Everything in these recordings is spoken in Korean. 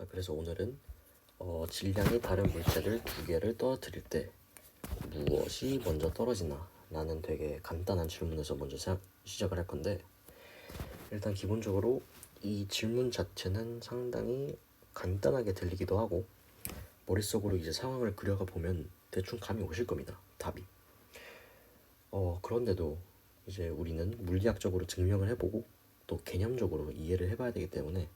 자, 그래서 오늘은 어, 질량이 다른 물체들 두 개를 떨어뜨릴 때 무엇이 먼저 떨어지나? 라는 되게 간단한 질문에서 먼저 시- 시작을 할 건데 일단 기본적으로 이 질문 자체는 상당히 간단하게 들리기도 하고 머릿속으로 이제 상황을 그려가 보면 대충 감이 오실 겁니다. 답이. 어, 그런데도 이제 우리는 물리학적으로 증명을 해보고 또 개념적으로 이해를 해봐야 되기 때문에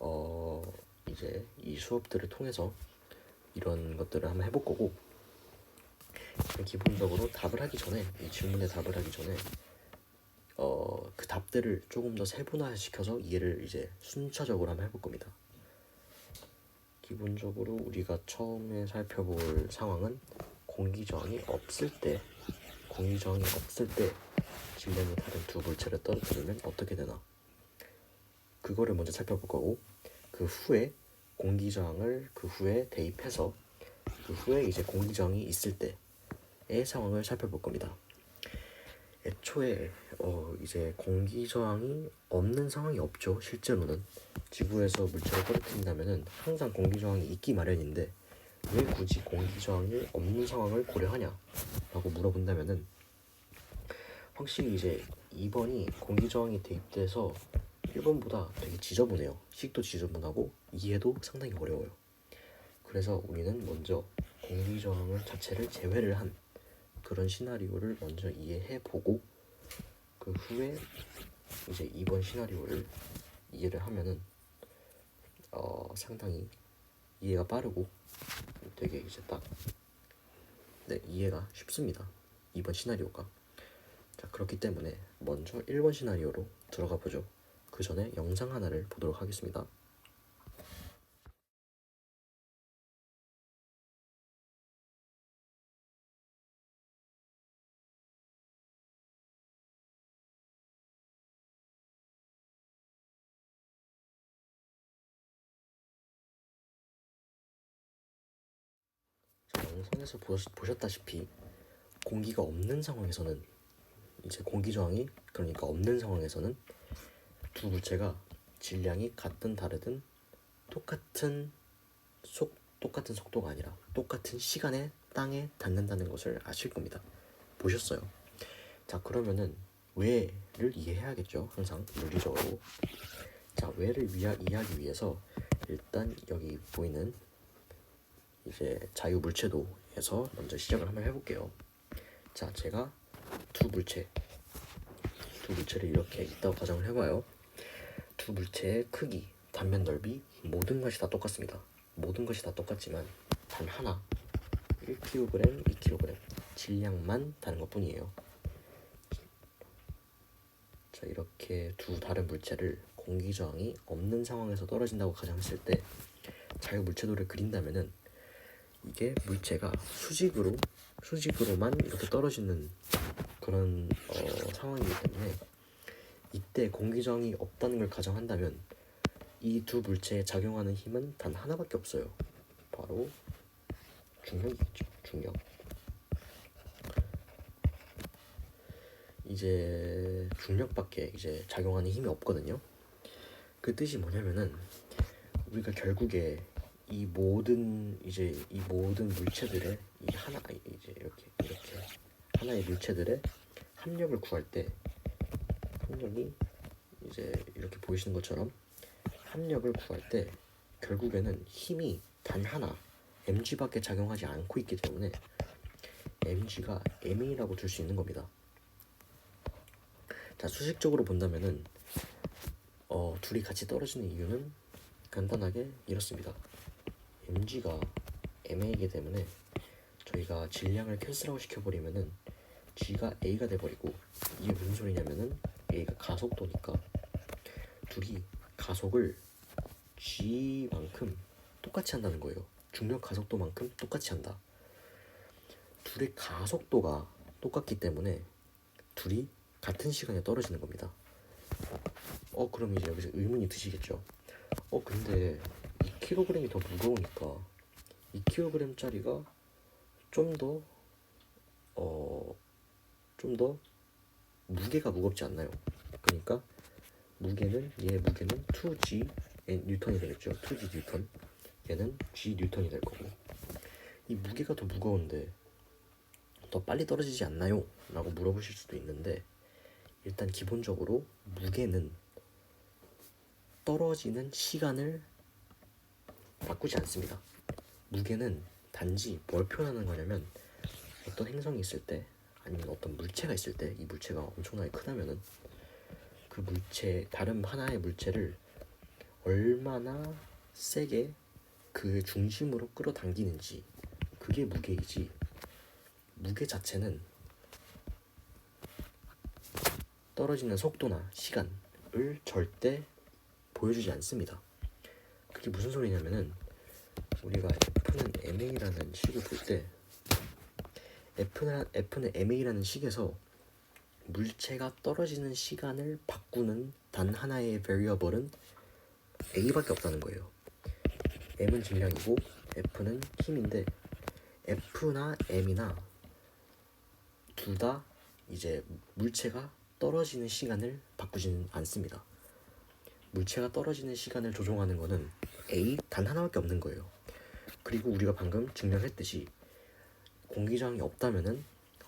어, 이제 이 수업들을 통해서 이런 것들을 한번 해볼 거고 기본적으로 답을 하기 전에 이 질문에 답을 하기 전에 어, 그 답들을 조금 더 세분화시켜서 이해를 이제 순차적으로 한번 해볼 겁니다. 기본적으로 우리가 처음에 살펴볼 상황은 공기저항이 없을 때 공기저항이 없을 때 질량이 다른 두 물체를 떨어뜨리면 어떻게 되나 그거를 먼저 살펴볼 거고 그 후에 공기저항을 그 후에 대입해서 그 후에 이제 공기저항이 있을 때의 상황을 살펴볼 겁니다. 애초에 어 이제 공기 저항이 없는 상황이 없죠. 실제로는 지구에서 물체를 떨어뜨린다면은 항상 공기 저항이 있기 마련인데 왜 굳이 공기 저항이 없는 상황을 고려하냐라고 물어본다면은 확실히 이제 2번이 공기 저항이 대입돼서 1번보다 되게 지저분해요. 식도 지저분하고 이해도 상당히 어려워요. 그래서 우리는 먼저 공기 저항을 자체를 제외를 한 그런 시나리오를 먼저 이해해 보고 그 후에 이제 이번 시나리오를 이해를 하면은 어 상당히 이해가 빠르고 되게 이제 딱 네, 이해가 쉽습니다. 이번 시나리오가. 자, 그렇기 때문에 먼저 1번 시나리오로 들어가 보죠. 그 전에 영상 하나를 보도록 하겠습니다. 자, 영상에서 보셨, 보셨 다시피 공기가 없는 상황에서는 이제 공기 저항이 그러니까 없는 상황에서는 두 물체가 질량이 같든 다르든 똑같은 속 똑같은 속도가 아니라 똑같은 시간에 땅에 닿는다는 것을 아실 겁니다. 보셨어요. 자 그러면은 왜를 이해해야겠죠. 항상 물리적으로. 자 왜를 위하, 이해하기 위해서 일단 여기 보이는 이제 자유 물체도에서 먼저 시작을 한번 해볼게요. 자, 제가 두 물체, 두 물체를 이렇게 있다고 가정을 해봐요. 두 물체의 크기, 단면 넓이, 모든 것이 다 똑같습니다. 모든 것이 다 똑같지만 단 하나, 1kg, 2kg 질량만 다른 것뿐이에요. 자, 이렇게 두 다른 물체를 공기 저항이 없는 상황에서 떨어진다고 가정했을 때 자유 물체도를 그린다면은 이게 물체가 수직으로 수직으로만 이렇게 떨어지는 그런 어, 상황이기 때문에 이때 공기저항이 없다는 걸 가정한다면 이 두 물체에 작용하는 힘은 단 하나밖에 없어요. 바로 중력이겠죠. 중력. 이제 중력밖에 이제 작용하는 힘이 없거든요. 그 뜻이 뭐냐면은 우리가 결국에 이 모든 이제 이 모든 물체들의 이 하나 이제 이렇게 이렇게 하나의 물체들의 합력을 구할 때 합력이 이제 이렇게 보이시는 것처럼 합력을 구할 때 결국에는 힘이 단 하나 mg밖에 작용하지 않고 있기 때문에 mg가 m이라고 줄 수 있는 겁니다. 자 수식적으로 본다면은 어 둘이 같이 떨어지는 이유는 간단하게 이렇습니다. mg가 ma이기 때문에 저희가 질량을 캔슬아웃 시켜버리면은 g가 a가 돼버리고 이게 무슨 소리냐면은 a가 가속도니까 둘이 가속을 g만큼 똑같이 한다는 거예요. 중력 가속도만큼 똑같이 한다. 둘의 가속도가 똑같기 때문에 둘이 같은 시간에 떨어지는 겁니다. 어 그럼 이제 여기서 의문이 드시겠죠. 어 근데 2kg이 더 무거우니까 2kg짜리가 좀 더 어, 좀더 무게가 무겁지 않나요? 그러니까 무게는 얘 무게는 2g N 뉴턴이 되겠죠. 2G 뉴턴. 얘는 G 뉴턴이 될 거고. 이 무게가 더 무거운데 더 빨리 떨어지지 않나요? 라고 물어보실 수도 있는데 일단 기본적으로 무게는 떨어지는 시간을 바꾸지 않습니다. 무게는 단지 뭘 표현하는 거냐면 어떤 행성이 있을 때 아니면 어떤 물체가 있을 때 이 물체가 엄청나게 크다면은 그 물체 다른 하나의 물체를 얼마나 세게 그 중심으로 끌어당기는지 그게 무게이지 무게 자체는 떨어지는 속도나 시간을 절대 보여주지 않습니다. 그게 무슨 소리냐면은 우리가 F는 ma라는 식을 볼때 F는 F는 ma라는 식에서 물체가 떨어지는 시간을 바꾸는 단 하나의 variable은 a밖에 없다는 거예요. m은 질량이고 F는 힘인데 F나 m이나 둘 다 이제 물체가 떨어지는 시간을 바꾸지는 않습니다. 물체가 떨어지는 시간을 조종하는 거는 A 단 하나밖에 없는 거예요. 그리고 우리가 방금 증명했듯이 공기저항이 없다면은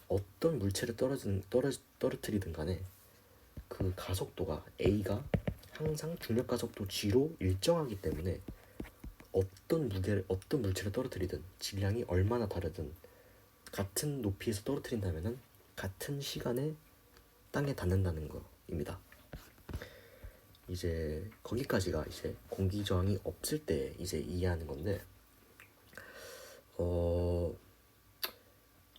어떤 물체를 떨어진 떨어 떨어뜨리든 간에 그 가속도가 A가 항상 중력 가속도 G로 일정하기 때문에 어떤 무게를 어떤 물체를 떨어뜨리든 질량이 얼마나 다르든 같은 높이에서 떨어뜨린다면은 같은 시간에 땅에 닿는다는 거입니다. 이제 거기까지가 이제 공기 저항이 없을 때 이제 이해하는 건데 어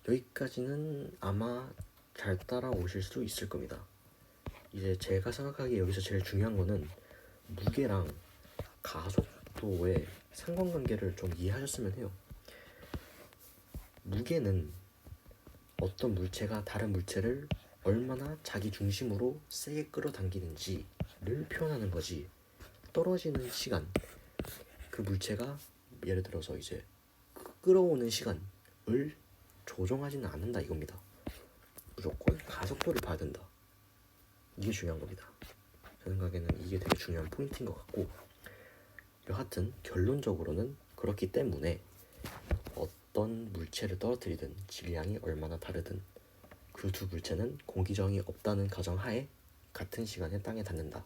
여기까지는 아마 잘 따라오실 수 있을 겁니다. 이제 제가 생각하기에 여기서 제일 중요한 거는 무게랑 가속도의 상관관계를 좀 이해하셨으면 해요. 무게는 어떤 물체가 다른 물체를 얼마나 자기 중심으로 세게 끌어당기는지를 표현하는 거지. 떨어지는 시간, 그 물체가 예를 들어서 이제 끌어오는 시간을 조정하지는 않는다 이겁니다. 무조건 가속도를 봐야 된다. 이게 중요한 겁니다. 제 생각에는 이게 되게 중요한 포인트인 것 같고 여하튼 결론적으로는 그렇기 때문에 어떤 물체를 떨어뜨리든 질량이 얼마나 다르든 그 두 물체는 공기저항이 없다는 가정하에 같은 시간에 땅에 닿는다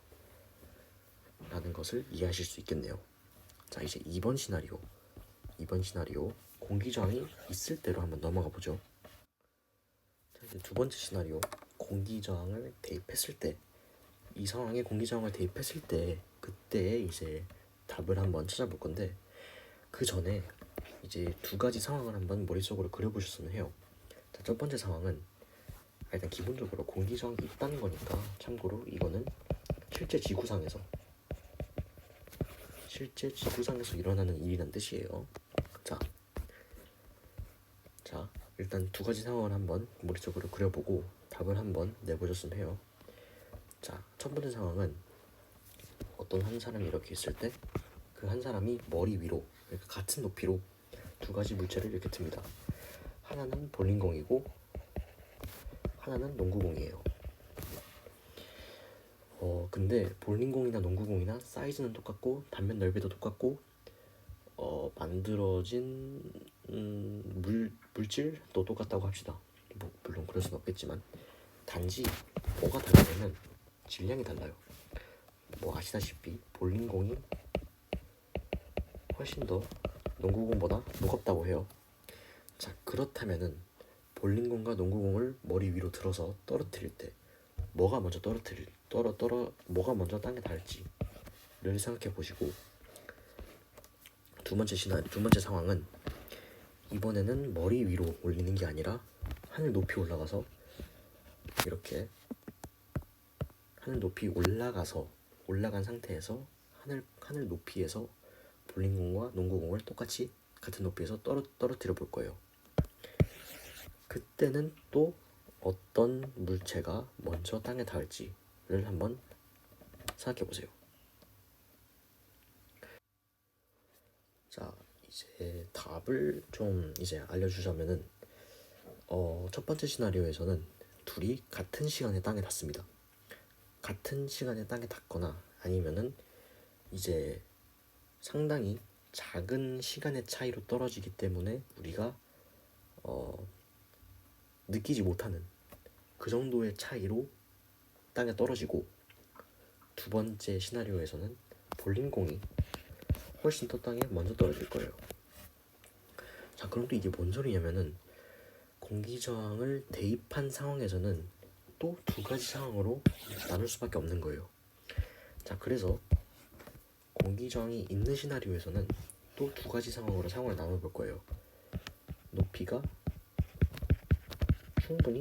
라는 것을 이해하실 수 있겠네요. 자 이제 2번 시나리오 2번 시나리오 공기저항이 있을 때로 한번 넘어가 보죠. 자 이제 두 번째 시나리오 공기저항을 대입했을 때 이 상황에 공기저항을 대입했을 때 그때 이제 답을 한번 찾아볼 건데 그 전에 이제 두 가지 상황을 한번 머릿속으로 그려보셨으면 해요. 자, 첫 번째 상황은 일단 기본적으로 공기저항이 있다는 거니까 참고로 이거는 실제 지구상에서 실제 지구상에서 일어나는 일이란 뜻이에요. 자, 자 일단 두 가지 상황을 한번 머릿속으로 그려보고 답을 한번 내보셨으면 해요. 자, 첫 번째 상황은 어떤 한 사람이 이렇게 있을 때 그 한 사람이 머리 위로 그러니까 같은 높이로 두 가지 물체를 이렇게 듭니다. 하나는 볼링공이고 하나는 농구공이에요. 어 근데 볼링공이나 농구공이나 사이즈는 똑같고 단면 넓이도 똑같고 어 만들어진 음, 물 물질도 똑같다고 합시다. 뭐 물론 그럴 수는 없겠지만 단지 뭐가 다르냐면 질량이 달라요. 뭐 아시다시피 볼링공이 훨씬 더 농구공보다 무겁다고 해요. 자 그렇다면은 볼링공과 농구공을 머리 위로 들어서 떨어뜨릴 때 뭐가 먼저 떨어뜨릴 떨어 떨어 뭐가 먼저 땅에 닿을지를 생각해 보시고 두 번째 시나 두 번째 상황은 이번에는 머리 위로 올리는 게 아니라 하늘 높이 올라가서 이렇게 하늘 높이 올라가서 올라간 상태에서 하늘 하늘 높이에서 볼링공과 농구공을 똑같이 같은 높이에서 떨어 떨어뜨려 볼 거예요. 그때는 또 어떤 물체가 먼저 땅에 닿을지를 한번 생각해 보세요. 자, 이제 답을 좀 이제 알려주자면은 어, 첫 번째 시나리오에서는 둘이 같은 시간에 땅에 닿습니다. 같은 시간에 땅에 닿거나 아니면은 이제 상당히 작은 시간의 차이로 떨어지기 때문에 우리가 어, 느끼지 못하는 그 정도의 차이로 땅에 떨어지고 두 번째 시나리오에서는 볼링공이 훨씬 더 땅에 먼저 떨어질 거예요. 자, 그럼 또 이게 뭔 소리냐면은 공기 저항을 대입한 상황에서는 또 두 가지 상황으로 나눌 수밖에 없는 거예요. 자, 그래서 공기 저항이 있는 시나리오에서는 또 두 가지 상황으로 상황을 나눠 볼 거예요. 높이가 충분히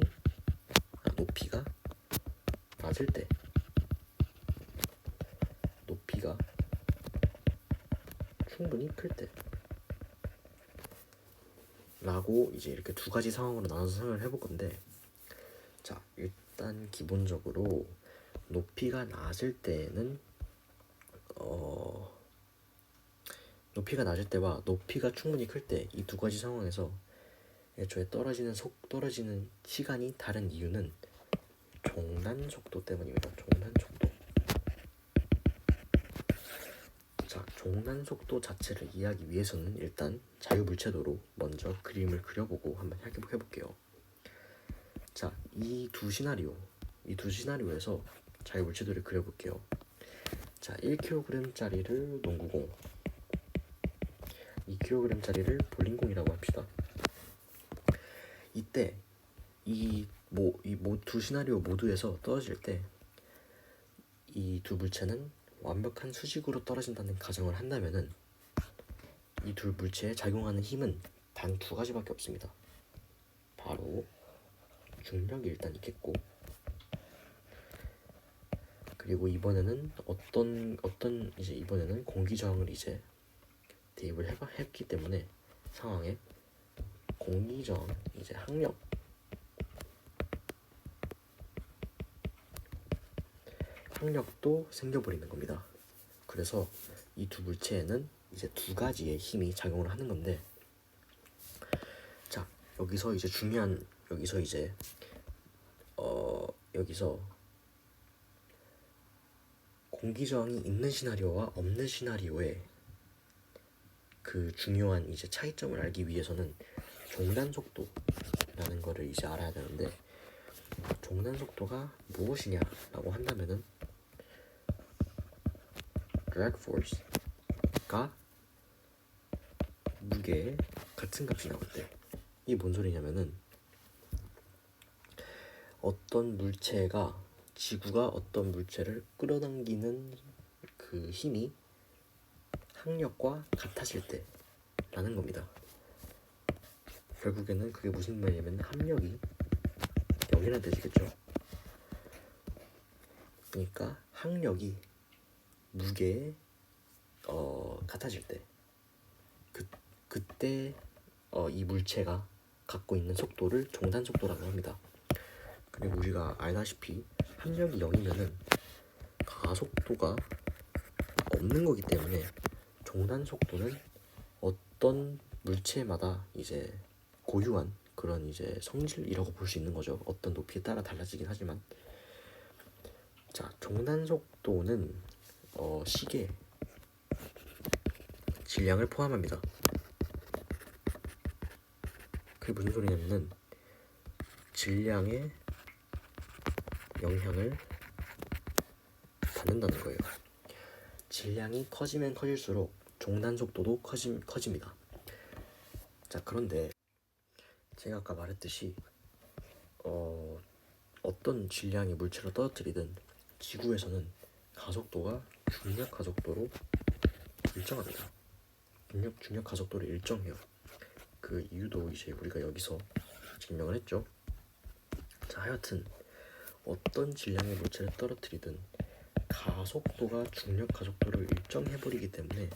아, 높이가 낮을 때 높이가 충분히 클 때 라고 이제 이렇게 두 가지 상황으로 나눠서 설명을 해볼 건데 자 일단 기본적으로 높이가 낮을 때는 어 높이가 낮을 때와 높이가 충분히 클 때 이 두 가지 상황에서 애초에 떨어지는 속 떨어지는 시간이 다른 이유는 종난 속도 때문입니다. 종난 속도. 자, 종난 속도 자체를 이해하기 위해서는 일단 자유물체도로 먼저 그림을 그려보고 한번 해볼게요. 자, 이 두 시나리오, 이 두 시나리오에서 자유물체도를 그려볼게요. 자, 1kg짜리를 농구공, 2kg짜리를 볼링공이라고 합시다. 이때 이뭐이두 시나리오 모두에서 떨어질 때 이 두 물체는 완벽한 수직으로 떨어진다는 가정을 한다면은 이두 물체에 작용하는 힘은 단 두 가지밖에 없습니다. 바로 중력이 일단 있겠고 그리고 이번에는 어떤 어떤 이제 이번에는 공기 저항을 이제 대입을 해봐 했기 때문에 상황에 공기 저항 이제 항력 항력도 생겨버리는 겁니다. 그래서 이 두 물체에는 이제 두 가지의 힘이 작용을 하는 건데 자 여기서 이제 중요한 여기서 이제 어 여기서 공기 저항이 있는 시나리오와 없는 시나리오의 그 중요한 이제 차이점을 알기 위해서는 종단 속도라는 거를 이제 알아야 되는데 종단 속도가 무엇이냐라고 한다면은 drag force가 무게에 같은 값이 나올 때 이게 뭔 소리냐면은 어떤 물체가 지구가 어떤 물체를 끌어당기는 그 힘이 항력과 같아질 때라는 겁니다. 결국에는 그게 무슨 말이냐면 합력이 0이라는 뜻이겠죠. 그러니까 항력이 무게에 어, 같아질 때, 그 그때 어, 이 물체가 갖고 있는 속도를 종단 속도라고 합니다. 그리고 우리가 알다시피 합력이 0이면은 가속도가 없는 거기 때문에 종단 속도는 어떤 물체마다 이제 고유한 그런 이제 성질이라고 볼 수 있는 거죠. 어떤 높이에 따라 달라지긴 하지만 자 종단 속도는 어, 시계 질량을 포함합니다. 그게 무슨 소리냐면은 질량에 영향을 받는다는 거예요. 질량이 커지면 커질수록 종단 속도도 커짐, 커집니다. 자 그런데 제가 아까 말했듯이 어, 어떤 질량의 물체를 떨어뜨리든 지구에서는 가속도가 중력 가속도로 일정합니다. 중력 중력 가속도를 일정해요. 그 이유도 이제 우리가 여기서 증명을 했죠. 자 하여튼 어떤 질량의 물체를 떨어뜨리든 가속도가 중력 가속도를 일정해 버리기 때문에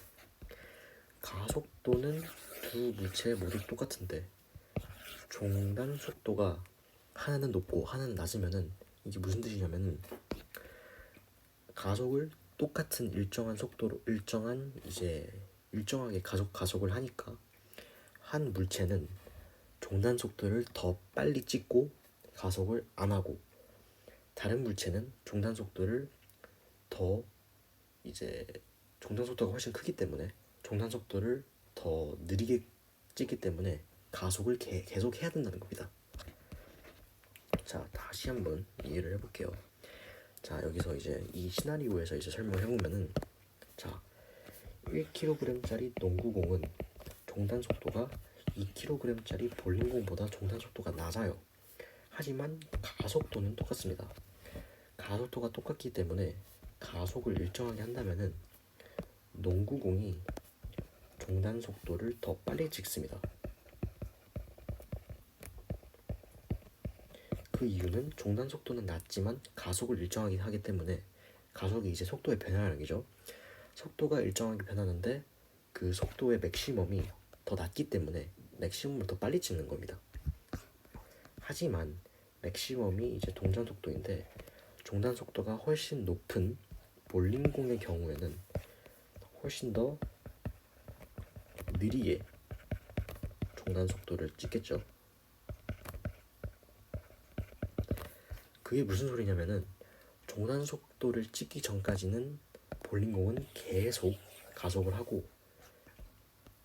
가속도는 두 물체 모두 똑같은데 종단 속도가 하나는 높고 하나는 낮으면은 이게 무슨 뜻이냐면은 가속을 똑같은 일정한 속도로 일정한 이제 일정하게 가속 가속을 하니까 한 물체는 종단 속도를 더 빨리 찍고 가속을 안 하고 다른 물체는 종단 속도를 더 이제 종단 속도가 훨씬 크기 때문에 종단 속도를 더 느리게 찍기 때문에 가속을 개, 계속 해야 된다는 겁니다. 자 다시 한번 이해를 해볼게요. 자 여기서 이제 이 시나리오에서 이제 설명을 해보면은 자 1kg짜리 농구공은 종단 속도가 2kg짜리 볼링공보다 종단 속도가 낮아요. 하지만 가속도는 똑같습니다. 가속도가 똑같기 때문에 가속을 일정하게 한다면은 농구공이 종단 속도를 더 빨리 찍습니다. 그 이유는 종단 속도는 낮지만 가속을 일정하게 하기 때문에 가속이 이제 속도의 변화라는 얘기죠. 속도가 일정하게 변하는데 그 속도의 맥시멈이 더 낮기 때문에 맥시멈을 더 빨리 찍는 겁니다. 하지만 맥시멈이 이제 동전 속도인데 종단 속도가 훨씬 높은 볼링공의 경우에는 훨씬 더 느리게 종단 속도를 찍겠죠. 그게 무슨 소리냐면은 종단 속도를 찍기 전까지는 볼링공은 계속 가속을 하고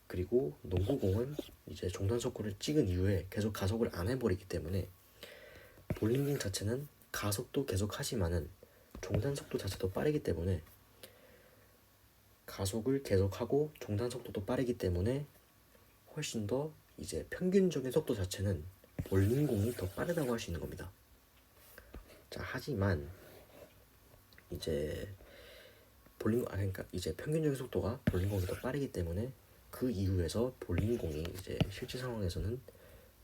그리고 농구공은 이제 종단 속도를 찍은 이후에 계속 가속을 안 해버리기 때문에 볼링공 자체는 가속도 계속 하지만은 종단 속도 자체도 빠르기 때문에 가속을 계속하고 종단 속도도 빠르기 때문에 훨씬 더 이제 평균적인 속도 자체는 볼링공이 더 빠르다고 할 수 있는 겁니다. 자 하지만 이제 볼링 아 그러니까 이제 평균적인 속도가 볼링공이 더 빠르기 때문에 그 이후에서 볼링공이 이제 실제 상황에서는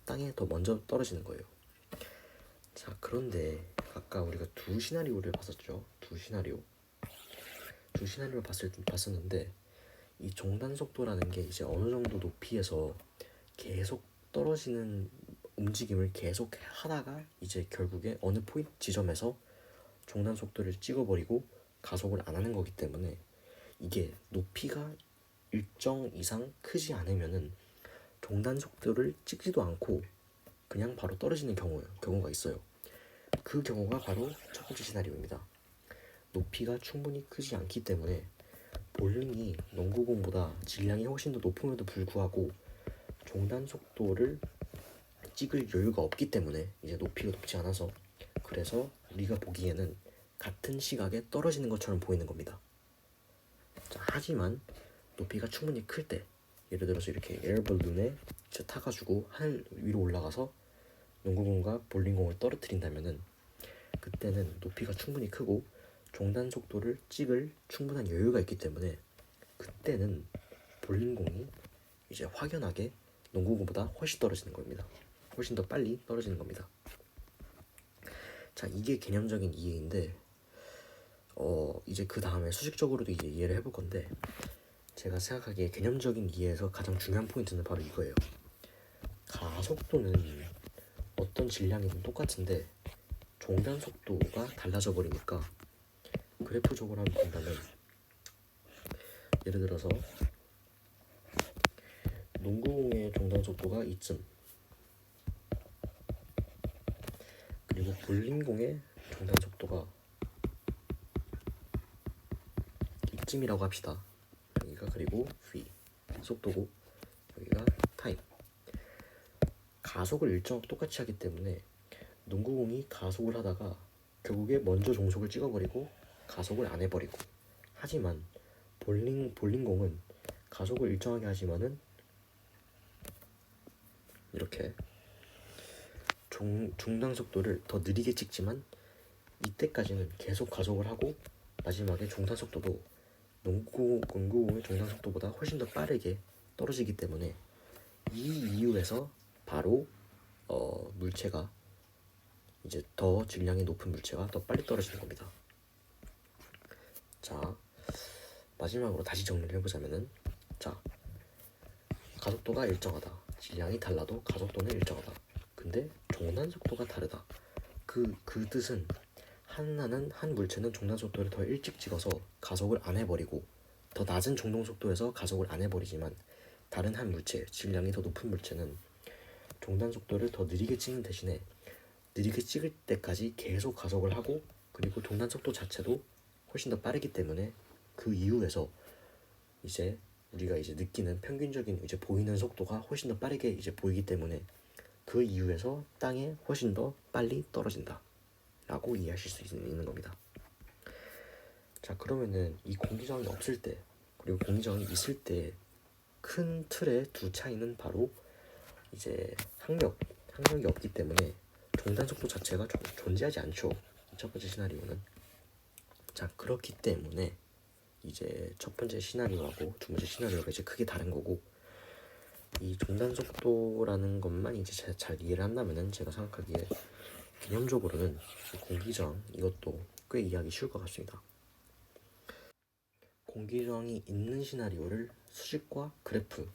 땅에 더 먼저 떨어지는 거예요. 자 그런데 아까 우리가 두 시나리오를 봤었죠. 두 시나리오. 두 시나리오를 봤을 봤었는데 이 종단 속도라는 게 이제 어느 정도 높이에서 계속 떨어지는 움직임을 계속 하다가 이제 결국에 어느 포인트 지점에서 종단 속도를 찍어버리고 가속을 안 하는 거기 때문에 이게 높이가 일정 이상 크지 않으면은 종단 속도를 찍지도 않고 그냥 바로 떨어지는 경우 경우가 있어요. 그 경우가 바로 첫 번째 시나리오입니다. 높이가 충분히 크지 않기 때문에 볼링이 농구공보다 질량이 훨씬 더 높음에도 불구하고 종단 속도를 찍을 여유가 없기 때문에 이제 높이가 높지 않아서 그래서 우리가 보기에는 같은 시각에 떨어지는 것처럼 보이는 겁니다. 자, 하지만 높이가 충분히 클 때 예를 들어서 이렇게 에어볼룬에 저 타가지고 하늘 위로 올라가서 농구공과 볼링공을 떨어뜨린다면은 그때는 높이가 충분히 크고 종단 속도를 찍을 충분한 여유가 있기 때문에 그때는 볼링공이 이제 확연하게 농구공보다 훨씬 떨어지는 겁니다. 훨씬 더 빨리 떨어지는 겁니다. 자, 이게 개념적인 이해인데 어, 이제 그 다음에 수식적으로도 이제 이해를 해볼 건데 제가 생각하기에 개념적인 이해에서 가장 중요한 포인트는 바로 이거예요. 가속도는 어떤 질량이든 똑같은데 종단 속도가 달라져 버리니까 그래프적으로 한번 본다면 예를 들어서 농구공의 종단 속도가 이쯤 그리고 볼링공의 종단 속도가 이쯤이라고 합시다. 여기가 그리고 v 속도고 여기가 타임. 가속을 일정 똑같이 하기 때문에 농구공이 가속을 하다가 결국에 먼저 종속을 찍어버리고 가속을 안 해버리고 하지만 볼링 볼링공은 가속을 일정하게 하지만은 이렇게 중, 중단 속도를 더 느리게 찍지만 이때까지는 계속 가속을 하고 마지막에 종단 속도도 농구 농구공의 종단 속도보다 훨씬 더 빠르게 떨어지기 때문에 이 이유에서 바로 어, 물체가 이제 더 질량이 높은 물체가 더 빨리 떨어지는 겁니다. 자 마지막으로 다시 정리를 해보자면은 자 가속도가 일정하다 질량이 달라도 가속도는 일정하다 근데 종단 속도가 다르다. 그 그 뜻은 하나는 한 물체는 종단 속도를 더 일찍 찍어서 가속을 안 해버리고 더 낮은 종동 속도에서 가속을 안 해버리지만 다른 한 물체 질량이 더 높은 물체는 종단 속도를 더 느리게 찍는 대신에 느리게 찍을 때까지 계속 가속을 하고 그리고 종단 속도 자체도 훨씬 더 빠르기 때문에 그 이후에서 이제 우리가 이제 느끼는 평균적인 이제 보이는 속도가 훨씬 더 빠르게 이제 보이기 때문에 그 이유에서 땅에 훨씬 더 빨리 떨어진다. 라고 이해하실 수 있는 겁니다. 자, 그러면은 이 공기저항이 없을 때 그리고 공기저항이 있을 때 큰 틀의 두 차이는 바로 이제 항력, 항력이 없기 때문에 종단 속도 자체가 존- 존재하지 않죠. 첫 번째 시나리오는. 자, 그렇기 때문에 이제 첫 번째 시나리오하고 두 번째 시나리오가 이제 크게 다른 거고 이 종단 속도라는 것만 이제 잘, 잘 이해를 한다면은 제가 생각하기에 개념적으로는 이 공기저항 이것도 꽤 이해하기 쉬울 것 같습니다. 공기저항이 있는 시나리오를 수식과 그래프로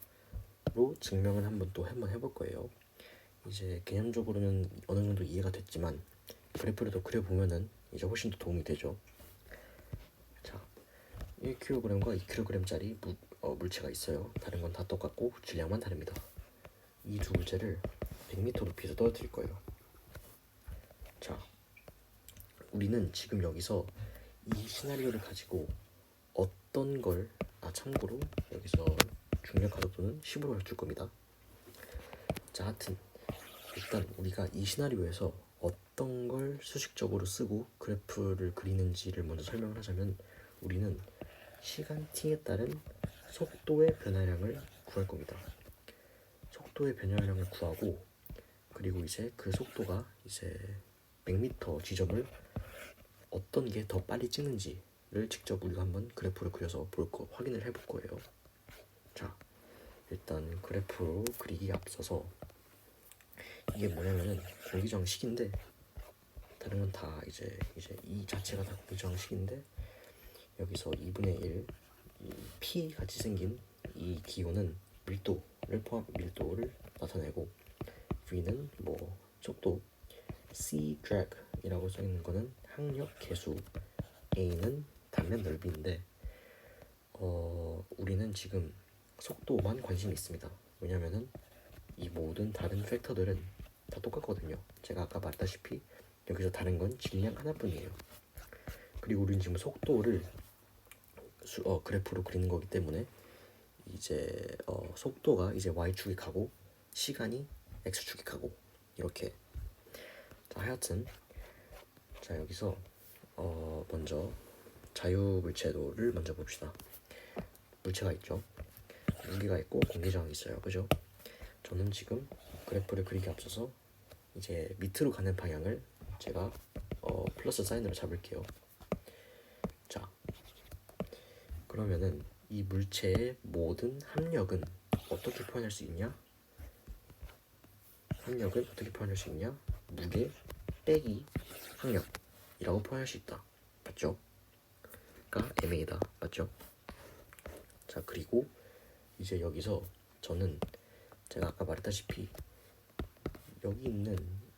증명을 한번 또 한번 해볼 거예요. 이제 개념적으로는 어느 정도 이해가 됐지만 그래프를 더 그려보면은 이제 훨씬 더 도움이 되죠. 자, 1kg과 2kg짜리 무, 어, 물체가 있어요. 다른 건 다 똑같고 질량만 다릅니다. 이 두 물체를 100m 높이에서 떨어뜨릴 거예요. 자, 우리는 지금 여기서 이 시나리오를 가지고 어떤 걸, 아 참고로 여기서 중력 가속도는 10으로 줄 겁니다. 자, 하여튼 일단 우리가 이 시나리오에서 어떤 걸 수식적으로 쓰고 그래프를 그리는지를 먼저 설명을 하자면 우리는 시간 t에 따른 속도의 변화량을 구할 겁니다. 속도의 변화량을 구하고 그리고 이제 그 속도가 이제 100m 지점을 어떤 게 더 빨리 찍는지를 직접 우리가 한번 그래프를 그려서 볼 거 확인을 해볼 거예요. 자, 일단 그래프로 그리기 앞서서 이게 뭐냐면은 공기정식인데 다른 건 다 이제 이제 이 자체가 다 공기정식인데 여기서 2분의 1, 이 P 같이 생긴 이 기호는 밀도를 포함 밀도를 나타내고 V는 뭐 속도, C drag이라고 써 있는 거는 항력 계수, A는 단면 넓이인데 어 우리는 지금 속도만 관심이 있습니다. 왜냐면은 이 모든 다른 팩터들은 다 똑같거든요. 제가 아까 말했다시피 여기서 다른 건 질량 하나뿐이에요. 그리고 우리는 지금 속도를 수, 어, 그래프로 그리는 거기 때문에 이제 어, 속도가 이제 y축이 가고 시간이 x축이 가고 이렇게 자 하여튼 자 여기서 어, 먼저 자유물체도를 먼저 봅시다. 물체가 있죠. 무기가 있고 공기저항이 있어요. 그죠? 저는 지금 그래프를 그리기 앞서서 이제 밑으로 가는 방향을 제가 어, 플러스 사인으로 잡을게요. 자, 그러면은 이 물체의 모든 합력은 어떻게 표현할 수 있냐? 합력은 어떻게 표현할 수 있냐? 무게 빼기 합력이라고 표현할 수 있다. 맞죠? 가 MA다. 맞죠? 자, 그리고 이제 여기서 저는 제가 아까 말했다시피 여기 있는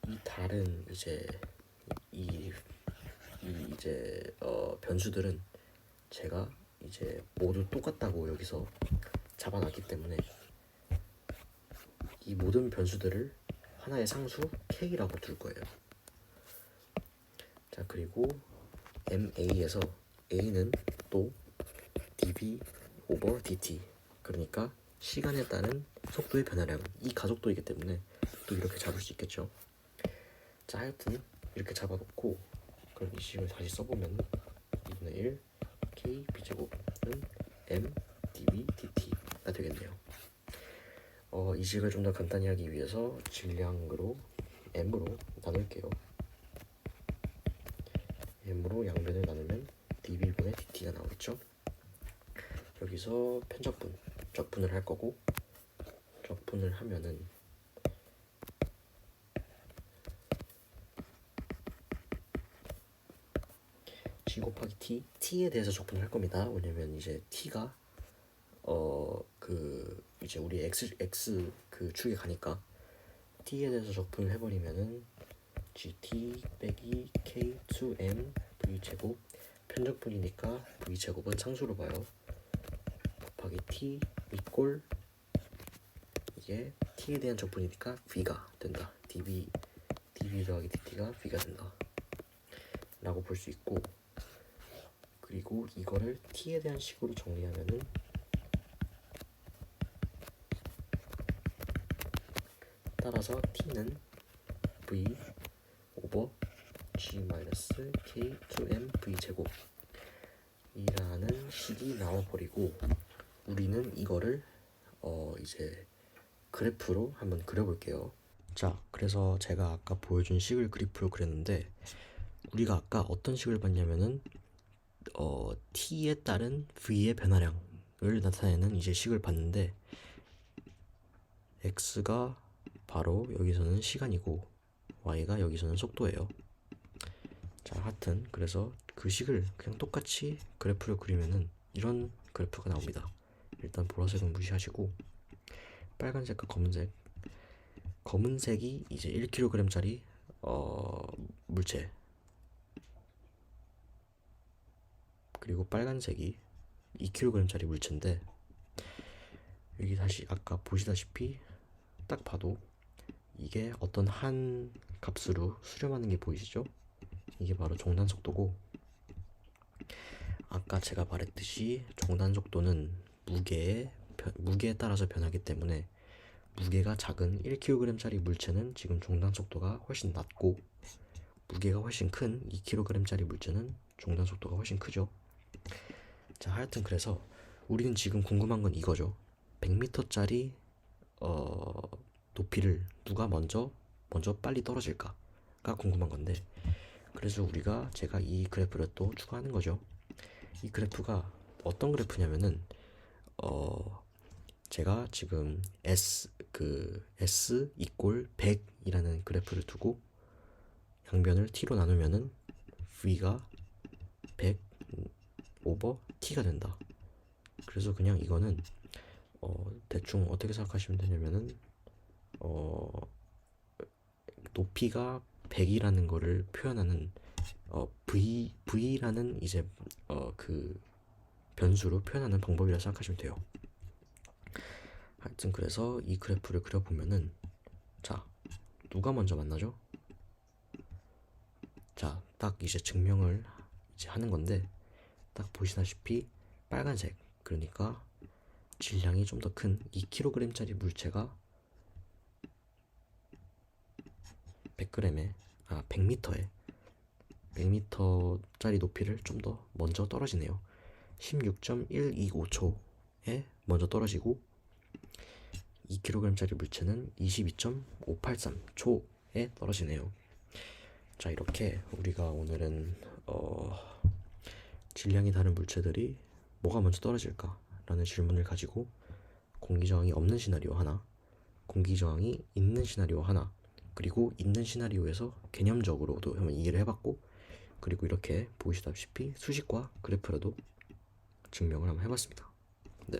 이 다른 이제 이, 이 이제 어 변수들은 제가 이제 모두 똑같다고 여기서 잡아놨기 때문에 이 모든 변수들을 하나의 상수 k라고 둘 거예요. 자 그리고 MA에서 A는 또 dv over dt 그러니까 시간에 따른 속도의 변화량 이 가속도이기 때문에 또 이렇게 잡을 수 있겠죠. 자 하여튼 이렇게 잡아놓고 그럼 이 식을 다시 써보면 2분의 1 k b제곱 은 m dv dt가 되겠네요. 어, 이 식을 좀 더 간단히 하기 위해서 질량으로 m으로 나눌게요. m으로 양변을 나누면 dv분의 dt가 나오겠죠. 여기서 편적분, 적분을 할 거고 적분을 하면은 g 곱하기 t, t에 대해서 적분을 할 겁니다. 왜냐면 이제 t가 어 그 이제 우리 x x 그 축에 가니까 t에 대해서 적분을 해버리면은 gt 빼기 k 2m v 제곱 편적분이니까 v 제곱은 상수로 봐요. 곱하기 t 윗골 이게 t에 대한 적분이니까 v가 된다. dv dv 더하기 dt가 v가 된다. 라고 볼 수 있고 그리고 이거를 t에 대한 식으로 정리하면은 따라서 t는 v 오버 g-k2mv 제곱 이라는 식이 나와버리고 우리는 이거를 어 이제 그래프로 한번 그려볼게요. 자 그래서 제가 아까 보여준 식을 그래프로 그렸는데 우리가 아까 어떤 식을 봤냐면은 어 t에 따른 v의 변화량을 나타내는 이제 식을 봤는데 x가 바로 여기서는 시간이고 y가 여기서는 속도예요. 자, 하여튼 그래서 그 식을 그냥 똑같이 그래프를 그리면은 이런 그래프가 나옵니다. 일단 보라색은 무시하시고 빨간색과 검은색 검은색이 이제 1kg짜리 어, 물체 그리고 빨간색이 2kg짜리 물체인데 여기 다시 아까 보시다시피 딱 봐도 이게 어떤 한 값으로 수렴하는 게 보이시죠? 이게 바로 종단 속도고 아까 제가 말했듯이 종단 속도는 무게에 변- 무게에 따라서 변하기 때문에 무게가 작은 1kg짜리 물체는 지금 종단 속도가 훨씬 낮고 무게가 훨씬 큰 2kg짜리 물체는 종단 속도가 훨씬 크죠. 자, 하여튼 그래서 우리는 지금 궁금한 건 이거죠. 100m짜리 어, 높이를 누가 먼저 먼저 빨리 떨어질까가 궁금한 건데 그래서 우리가 제가 이 그래프를 또 추가하는 거죠. 이 그래프가 어떤 그래프냐면은 어 제가 지금 S 그 S 이꼴 100이라는 그래프를 두고 양변을 t로 나누면은 v가 100 오버 t가 된다. 그래서 그냥 이거는 어 대충 어떻게 생각하시면 되냐면은 어 높이가 100이라는 거를 표현하는 어 v v라는 이제 어 그 변수로 표현하는 방법이라 생각하시면 돼요. 하여튼 그래서 이 그래프를 그려보면은 자 누가 먼저 만나죠? 자 딱 이제 증명을 이제 하는 건데 딱 보시다시피 빨간색 그러니까 질량이 좀 더 큰 2kg짜리 물체가 100g에 아 100m에 100m짜리 높이를 좀 더 먼저 떨어지네요. 16.125초에 먼저 떨어지고 2kg짜리 물체는 22.583초에 떨어지네요. 자 이렇게 우리가 오늘은 어, 질량이 다른 물체들이 뭐가 먼저 떨어질까라는 질문을 가지고 공기 저항이 없는 시나리오 하나, 공기 저항이 있는 시나리오 하나, 그리고 있는 시나리오에서 개념적으로도 한번 이해를 해봤고, 그리고 이렇게 보시다시피 수식과 그래프로도 증명을 한번 해봤습니다. 네.